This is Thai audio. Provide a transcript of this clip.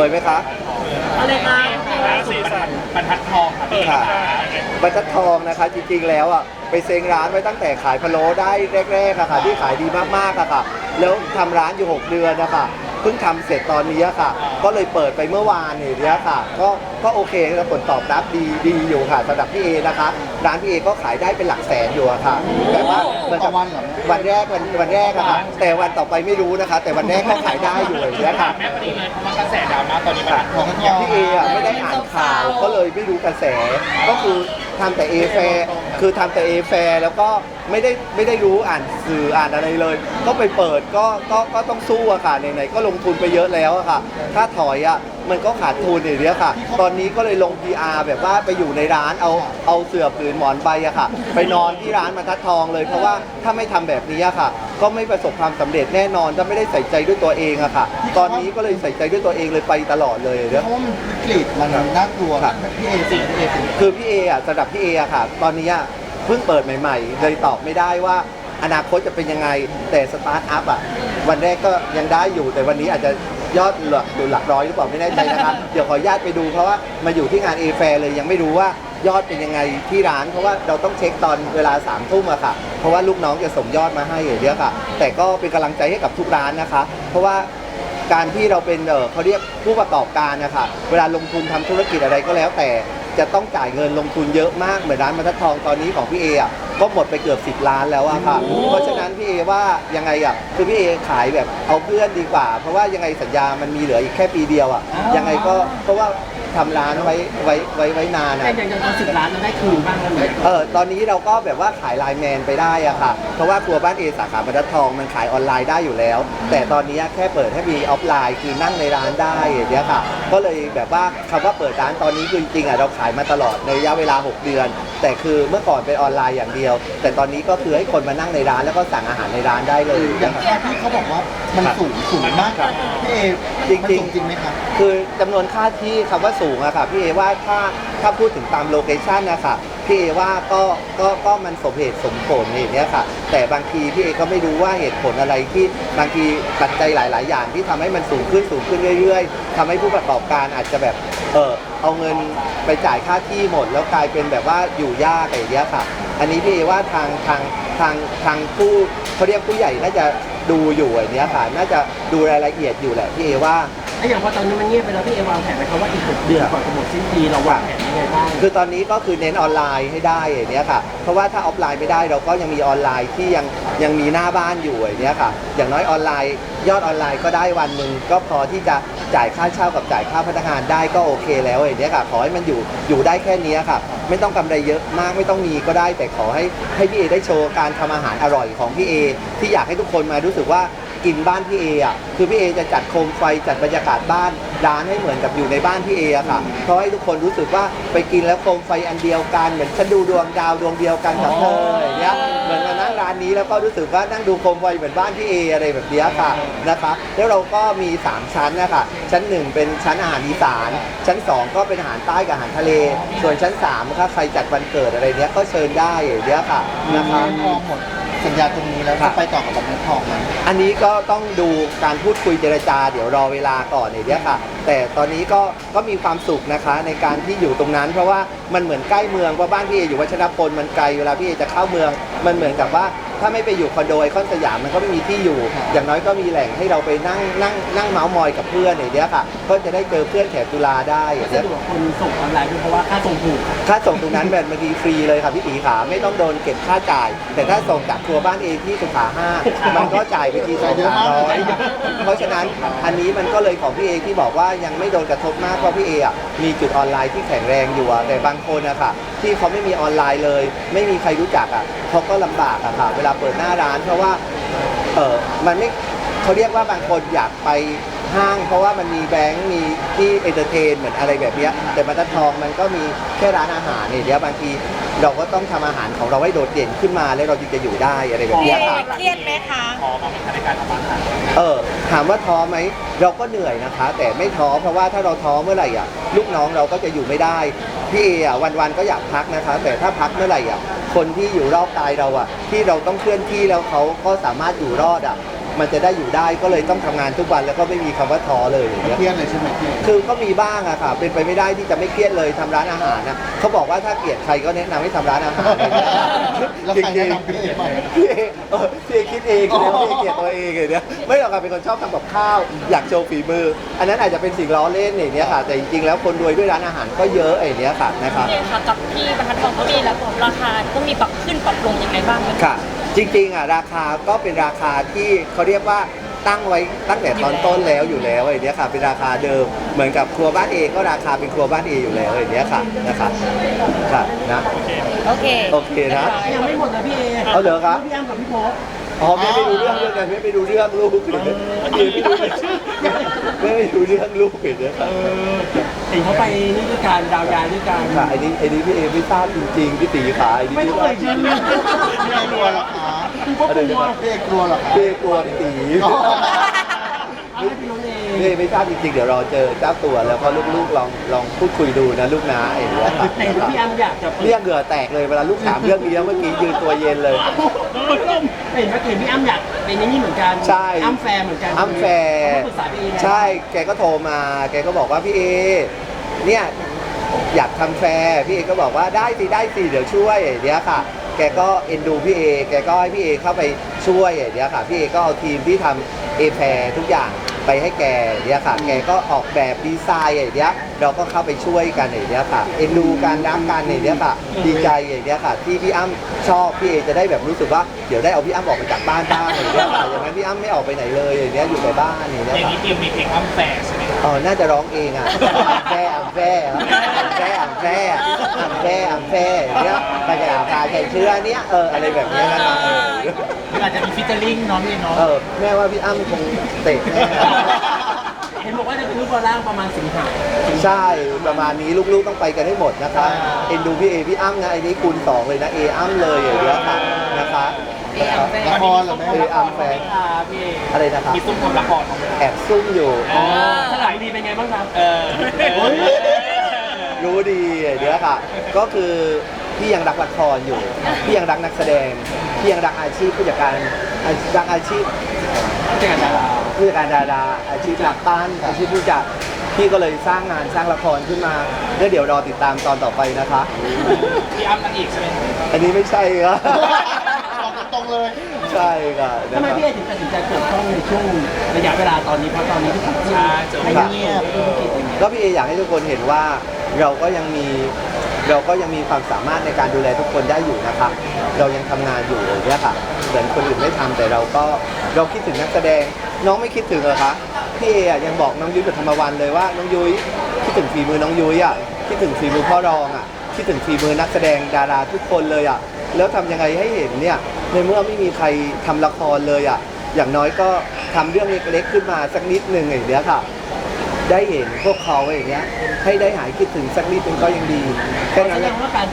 วยไหมคะอะไรคะสีสันบรรทัดทองครับพี่ค่ะบรรทัดทองนะคะจริงๆแล้วอะไปเซ็งร้านไว้ตั้งแต่ขายพะโล้ได้แรกๆอะค่ะที่ขายดีมากๆอะค่ะ แล้วทำร้านอยู่ 6 เดือนนะคะเพิ่งทำเสร็จตอนนี้อะค่ะ ก็เลยเปิดไปเมื่อวานนี่เนี้ยค่ะ ก็ก็โอเคแล้วผลตอบรับดีดีอยู่ค่ะสำหรับพี่เอนะคะ ร้านพี่เอก็ขายได้เป็นหลักแสนอยู่อะค่ะแต่ว่าเหมือนกับวันแรกวันวันแรกอะค่ะแต่วันต่อไปไม่รู้นะคะ แต่วันแรกก็ขายได้อยู่อย่างเงี้ยค่ะ แม่พอดีเลยเพราะว่ากระแสดราม่าตอนนี้บรรทัดทองอย่างพี่เออะไม่ได้อ่านข่าวก็เลยไม่รู้กระแสก็คือ ทำแต่เอแฟคือทำแต่เอแฟแล้วก็ไม่ได้ไม่ได้รู้อ่านสื่ออ่านอะไรเลย ก็ไปเปิดก็ก็ก็ต้องสู้อะค่ะไหนๆก็ลงทุนไปเยอะแล้วอะค่ะ ถ้าถอยอะมันก็ขาดทุนอย่างเนี้ยค่ะ ตอนนี้ก็เลยลง PR แบบว่าไปอยู่ในร้านเอาเอาเสื่อผืนหมอนใบอะค่ะ ไปนอนที่ร้านบรรทัดทองเลยเพราะว่าถ้าไม่ทำแบบนี้อะค่ะ ก็ไม่ประสบความสำเร็จแน่นอนถ้าไม่ได้ใส่ใจด้วยตัวเองอะค่ะ ตอนนี้ก็เลยใส่ใจด้วยตัวเองเลยไปตลอดเลยเดี๋ยวเพราะว่ามันวิกฤตมันน่ากลัวครับ พี่เอสิพี่เอสิคือพี่เออะสำหรับพี่เออะค่ะ ตอนนี้อะเพิ่งเปิดใหม่ ๆ เลยตอบไม่ได้ว่าอนาคตจะเป็นยังไงแต่สตาร์ทอัพอะวันแรกก็ยังได้อยู่แต่วันนี้อาจจะยอดหลักดูหลักร้อยหรือเปล่าไม่แน่ใจนะคะ เดี๋ยวขออนุญาตไปดูเพราะว่ามาอยู่ที่งานเอแฟเลยยังไม่รู้ว่า ยอดเป็นยังไงที่ร้าน เพราะว่าเราต้องเช็คตอนเวลา3ามทุ่มอะค่ะ เพราะว่าลูกน้องจะส่งยอดมาให้อย่างเดียวค่ะ แต่ก็เป็นกำลังใจให้กับทุกร้านนะคะ เพราะว่าการที่เราเป็นเออเขาเรียกผู้ประกอบการนะคะเวลาลงทุนทำธุรกิจอะไรก็แล้ว แต่จะต้องจ่ายเงินลงทุนเยอะมากเหมือนร้านบรรทัดทองตอนนี้ของพี่เออะก็หมดไปเกือบ 10 ล้านแล้วอะค่ะ เพราะฉะนั้นพี่เอว่ายังไงอะคือพี่เอขายแบบเอาเพื่อนดีกว่า เพราะว่ายังไงสัญญามันมีเหลืออีกแค่ปีเดียวอะยังไงก็เพราะว่า ทำร้านไว้ไว้ไว้ไว้นานแต่อะ อย่างอย่างตอนสิบล้านเราได้คืนบ้างแล้วไหมเออตอนนี้เราก็แบบว่าขายไลน์แมนไปได้อะค่ะ เพราะว่าครัวบ้านเอสาขาบรรทัดทองมันขายออนไลน์ได้อยู่แล้ว แต่ตอนนี้แค่เปิดให้มีออฟไลน์คือนั่งในร้านได้อย่างเงี้ยค่ะ ก็เลยแบบว่าคำว่าเปิดร้านตอนนี้คือจริงๆอะเราขายมาตลอดในระยะเวลา 6 เดือน แต่คือเมื่อก่อนเป็นออนไลน์อย่างเดียว แต่ตอนนี้ก็คือให้คนมานั่งในร้านแล้วก็สั่งอาหารในร้านได้เลยอย่างนะครับแค่ที่เขาบอกว่ามันสูงสูงมากครับพี่เอจริงๆ มันสูงจริงไหมครับ คือจำนวนค่าที่คำว่าสูงอะค่ะพี่เอว่าถ้าถ้าพูดถึงตามโลเคชันนะคะพี่เอว่าก็ก็ก็มันสมเหตุสมผลอย่างเนี้ยค่ะ แต่บางทีพี่เอก็ไม่รู้ว่าเหตุผลอะไรที่บางทีปัจจัยหลาย ๆ อย่างที่ทำให้มันสูงขึ้นสูงขึ้นเรื่อย ๆทำให้ผู้ประกอบการอาจจะแบบ เออเอาเงินไปจ่ายค่าที่หมด แล้วกลายเป็นแบบว่าอยู่ยากอะไรอย่างเงี้ยค่ะ อันนี้พี่เอว่าทางทางทางทางผู้เขาเรียกผู้ใหญ่น่าจะดูอยู่อย่างเนี้ยค่ะน่าจะดูรายละเอียดอยู่แหละพี่เอว่า ไอ้อย่างพอตอนนี้มันเงียบไปแล้วพี่เอวางแผนไหมครับว่าอีกหกเดือนก่อนจะหมดสิ้นปีเราวางแผนยังไงบ้าง คือตอนนี้ก็คือเน้นออนไลน์ให้ได้อย่างเนี้ยค่ะ เพราะว่าถ้าออฟไลน์ไม่ได้เราก็ยังมีออนไลน์ที่ยังยังมีหน้าบ้านอยู่อย่างเนี้ยค่ะ อย่างน้อยออนไลน์ ยอดออนไลน์ก็ได้วันหนึ่งก็พอที่จะจ่ายค่าเช่ากับจ่ายค่าพนักงานได้ก็โอเคแล้วอย่างเนี้ยค่ะ ขอให้มันอยู่อยู่ได้แค่เนี้ยค่ะ ไม่ต้องกำไรเยอะมากไม่ต้องมีก็ได้ แต่ขอให้ให้พี่เอได้โชว์การทำอาหารอร่อยของพี่เอที่อยากให้ทุกคนมารู้สึกว่า กินบ้านพี่เออะคือพี่เอจะจัดโคมไฟจัดบรรยากาศบ้านร้านให้เหมือนกับอยู่ในบ้านพี่เออะค่ะเพราะให้ทุกคนรู้สึกว่าไปกินแล้วโคมไฟอันเดียวกันเหมือนฉันดูดวงดาวดวงเดียวกันกับเธออย่างเงี้ยเหมือนมานั่งร้านนี้แล้วก็รู้สึกว่านั่งดูโคมไฟเหมือนบ้านพี่เออะไรแบบเนี้ยค่ะนะคะแล้วเราก็มี 3 ชั้นนะคะชั้น 1 เป็นชั้นอาหารอีสาน ชั้น 2 ก็เป็นอาหารใต้กับอาหารทะเล ส่วนชั้น3ถ้าใครจัดวันเกิดอะไรเนี้ยก็เชิญได้อย่างเงี้ยค่ะนะคะพอหมด สัญญาตรงนี้แล้วครัจะบไปต่อกับบรรทัดทองไหมอันนี้ก็ต้องดูการพูดคุยเจรจา เดี๋ยวรอเวลาก่อนเนี่ยค่ะ แต่ตอนนี้ก็ก็มีความสุขนะคะในการที่อยู่ตรงนั้น เพราะว่ามันเหมือนใกล้เมืองเพราะบ้านพี่เออยู่วัชรพลมันไกลเวลาพี่เอจะเข้าเมืองมันเหมือนกับว่าถ้าไม่ไปอยู่คอนโดไอคอนสยามมันก็ไม่มีที่อยู่ อย่างน้อยก็มีแหล่งให้เราไปนั่งนั่งนั่งเมาส์มอยกับเพื่อนอย่างเงี้ยค่ะ ก็จะได้เจอเพื่อนแถบจุฬาได้อย่างสะเงี้ยดวกคนส่งออนไลน์ด้วยเพราะว่าค่าส่งถูกค่าส่งตรงนั้นแบบบางทีฟรีเลยค่ะพี่ตีขาไม่ต้องโดนเก็บค่าจ่าย แต่ถ้าส่งจากครัวบ้านเองที่สุขาห้ามันก็จ่ายไปทีสองสามร้อยเพราะฉะนั้นอันนี้มันก็เลยของพี่เอที่บอกว่ายังไม่โดนกระทบมากเพราะพี่เออะมีจุดออนไลน์ที่แข็งแรงอยู่อะแต่บางคนอะค่ะที่เขาไม่มีออนไลน์เลย ไม่มีใครรู้จักอะเขาก็ลำบากอะค่ะ เวลาเปิดหน้าร้านเพราะว่า เออมันไม่เขาเรียกว่าบางคนอยากไป ห้าง เพราะว่ามันมีแบงค์มีที่เอนเตอร์เทนเหมือนอะไรแบบเนี้ยแต่บรรทัดทองมันก็มีแค่ร้านอาหารเนี่ยเดี๋ยวบางทีเราก็ต้องทำอาหารของเราให้โดดเด่นขึ้นมาแล้วเราจึงจะอยู่ได้อะไรแบบพี่เนี้ยเอค่ะ เครียดไหมคะ พอมาเป็นในการทำอาหารเออถามว่าท้อไหมเราก็เหนื่อยนะคะ แต่ไม่ท้อเพราะว่าถ้าเราท้อเมื่อไหร่อะลูกน้องเราก็จะอยู่ไม่ได้พี่เออะวันๆก็อยากพักนะคะ แต่ถ้าพักเมื่อไหร่อะคนที่อยู่รอบกายเราอะที่เราต้องเคลื่อนที่แล้วเขาก็สามารถอยู่รอดอะ มันจะได้อยู่ได้ก็เลยต้องทำงานทุกวันแล้วก็ไม่มีคำว่าท้อเลยอย่างไม่เงี้ย เครียดเลยใช่ไหมพี่เอคือก็มีบ้างอะค่ะ เป็นไปไม่ได้ที่จะไม่เครียดเลยทำร้านอาหารนะเขาบอกว่าถ้าเกลียดใครก็แนะนำให้ทำร้านอาหารแล้วจริใครงแนะนำพี่เอไปๆพี่เอเออพี่เอคิดเองนะพี่เอเกลียดตัวเองเลยเนี่ยไม่หรอกค่ะเป็นคนชอบทำกับข้าว อยากโชว์ฝีมือ อันนั้นอาจจะเป็นสิ่งล้อเล่นอย่างเนี้ยค่ะ แต่จริงๆแล้วคนรวยด้วยร้านอาหารก็เยอะอย่างเนี้ยค่ะนะครับ พี่เอค่ะกับที่บรรทัดทองก็มีแล้วผมราคาต้องมีปรับขึ้นปรับลงยังไงบ้างไหม ค่ะ จริงๆอะราคาก็เป็นราคาที่เขาเรียกว่าตั้งไว้ตั้งแต่ตอนต้นแล้วอยู่แล้วไอ้เนี้ยค่ะเป็นราคาเดิมเหมือนกับครัวบ้านเอก็ราคาเป็นครัวบ้านเออยู่แล้วไอ้เนี้ยค่ะนะคะค่ะนะโอเคโอเคนะยังไม่หมดนะพี่เอเอาเหรอครับพี่อ้ำกับพี่โพกอ๋อแม่ไม่ดูเรื่องเรื่องกันแม่ไม่ดูเรื่องลูกเลยแม่ไม่ดูเรื่องแม่ไม่ดูเรื่องลูกเลยนะคเอรับอเห็นเขาไปนี่ด้วยกันดาวยายด้วยกันค่ะไอ้นี้ไอ้นี้พี่เอไม่ทราบจริงๆพี่ตีขาไอ้นี้ไม่ไม่ต้องทราเอ่บยชื่อเลยพี่เอกลัวเหรอคะคุณก็กลัวพี่เอกลัวเหรอคะพี่เอกลัวพี่ตีอ๋อเอาให้พี่น้องเอพี่เอไม่ทราบจริงๆ เดี๋ยวรอเจอเจ้าตัวแล้วก็ลูกๆลองลองพูดคุยดูนะลูกนะไอ้เนี้ยค่ะแต่เห็นว่าพี่อ้ำอยากจะเปิดเรียกเหงื่อแตกเลยเวลาลูกถามเรื่องนี้แล้วเมื่อกี้ยืนตัวเย็นเลยเห็นว่าเห็นพี่อ้ำอยากเป็นอย่างนี้เหมือนกันใช่ อ้ำแฟร์เหมือนกันอ้ำแฟร์เขาก็ปรึกษาพี่เอไงใช่แกก็โทรมา แกก็บอกว่าพี่เอเนี่ยอยากทำแฟร์พี่เอก็บอกว่าได้สิได้สิเดี๋ยวช่วยอย่างเนี้ยค่ะ แกก็เอ็นดูพี่เอ แกก็ให้พี่เอเข้าไปช่วยอย่างเนี้ยค่ะ พี่เอก็เอาทีมที่ทำเอแพรทุกอย่างไปให้แกอย่างเนี้ยค่ะ แกก็ออกแบบดีไซน์อย่างเนี้ย เราก็เข้าไปช่วยกันอย่างเนี้ยค่ะ เอ็นดูการรักกันอย่างเนี้ยค่ะ ดีใจอย่างเนี้ยค่ะ ที่พี่อ้ำชอบพี่เอจะได้แบบรู้สึกว่าเดี๋ยวได้เอาพี่อ้ำออกไปจากบ้านบ้างอย่างเนี้ยค่ะอย่างนั้นพี่อ้ำไม่ออกไปไหนเลยอย่างเนี้ยอยู่แต่บ้านอย่างเนี้ยอย่างค่ะนี้เตรียมมีเพลงอ้ำแฝงใช่ไหม อ๋อน่าจะร้องเองอะอ่ำแฟ่อ่ำแฟ่อ่ำแฟ่อ่ำแฟ่อ่ำ แฟ่อ่ำแฟ่อย่างเงี้ยไปกับอาพาใส่เชื้อเนี้ยเอออะไรแบบเนี้ยนะครับเออมันอาจจะมีฟิชเจอริ่งเน้องพี่เนาะเออแม่ว่าพี่อ้ำคงเตะแน่เห็นบอกว่าจะเป็นรูปบอลล่างประมาณสิงหา ใช่ประมาณนี้ลูกๆต้องไปกันให้หมดนะคะเอ็นดูพี่เอพี่อ้ำนะไอ้นี้คูณสองเลยนะเออ้ำเลยอย่างเงี้ยค่ะนะคะเออ้ำแฟร์ละครเหรอแม่ เออ้ำแฟนพี่เออะไรนะครับ มีซุ้มทำละครของเราแอบซุ่มอยู่อ๋อสลายดีเป็นไงบ้างครับ เออโอ้ย รู้ดีเดี๋ยวค่ะ ก็คือพี่ยังรักละครอยู่ พี่ยังรักนักแสดง พี่ยังรักอาชีพผู้จัดการอารักอาชีพเจอกันดาราผู้จัดการดาราอาชีพนักปั้นอาชีพผู้จัดพี่ก็เลยสร้างงานสร้างละครขึ้นมาแล้วเดี๋ยวรอติดตามตอนต่อไปนะคะ พี่อ้ำนางเอกใช่ไหมอันนี้ไม่ใช่ครับ บอกตรงๆเลยใช่ค่ะนะทำไมครับพี่เอถึงตัดสินใจเปิดช่องในช่วงระยะเวลาตอนนี้เพราะตอนนี้ทุกคนที่ให้เงียบธุรกิจอย่างเงี้ย ก็พี่เออยากให้ทุกคนเห็นว่า เราก็ยังมีเราก็ยังมีความสามารถในการดูแลทุกคนได้อยู่นะครับ เรายังทำงานอยู่อย่างเงี้ยค่ะเหมือนคนอื่นไม่ทำแต่เราก็เราคิดถึงนักแสดง น้องไม่คิดถึงเหรอคะพี่เอยังบอกน้องยุ้ยกับธรรมวันเลยว่าน้องยุ้ยคิดถึงฝีมือน้องยุ้ยอะคิดถึงฝีมือพ่อรองอะคิดถึงฝีมือนักแสดงดาราทุกคนเลยอะแล้วทำยังไงให้เห็นเนี่ยในเมื่อไม่มีใครทำละครเลยอะอย่างน้อยก็ทำเรื่องเล็กๆขึ้นมาสักนิดหนึ่งอย่างเงี้ยค่ะ ได้เห็นพวกเขาอย่างเงี้ยให้ได้หายคิดถึงสักนิดนึงก็ยังดีแค่แสนั้นดแหละ งว่าการ